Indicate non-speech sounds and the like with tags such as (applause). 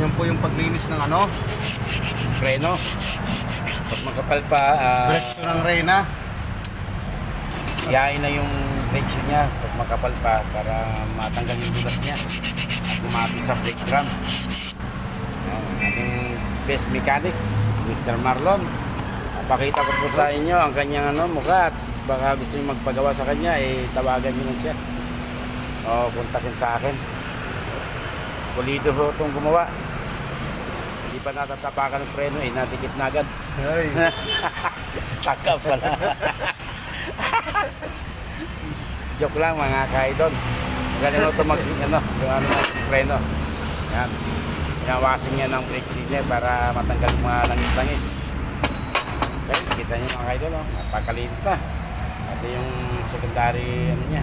yung paglinis ng ano, Preno. Pag magkapal pa, ah, presyo ng Reyna. yain na yung brake shoe niya pag makapal pa para matanggal yung dulas niya at lumapit sa brake drum. Ang ating best mechanic, Mr. Marlon. Pakita ko po sa inyo ang kanyang ano, mukha at baka gusto niyo magpagawa sa kanya, eh tawagan niyo lang siya. O kontakin sa akin. Pulido ho itong gumawa. Hindi pa natatapakan ng preno eh, nadikit na agad. Ay, (laughs) Stuck up pala. (laughs) Joke lang mga kaidol. Galing mo ito mag, ano, yung ano, preno. Yan. Pinawasin niya ng brake niya para matanggal yung mga langis-langis. Okay, kita niyo mga kaidol, oh. napakalinis na. At yung secondary, ano niya,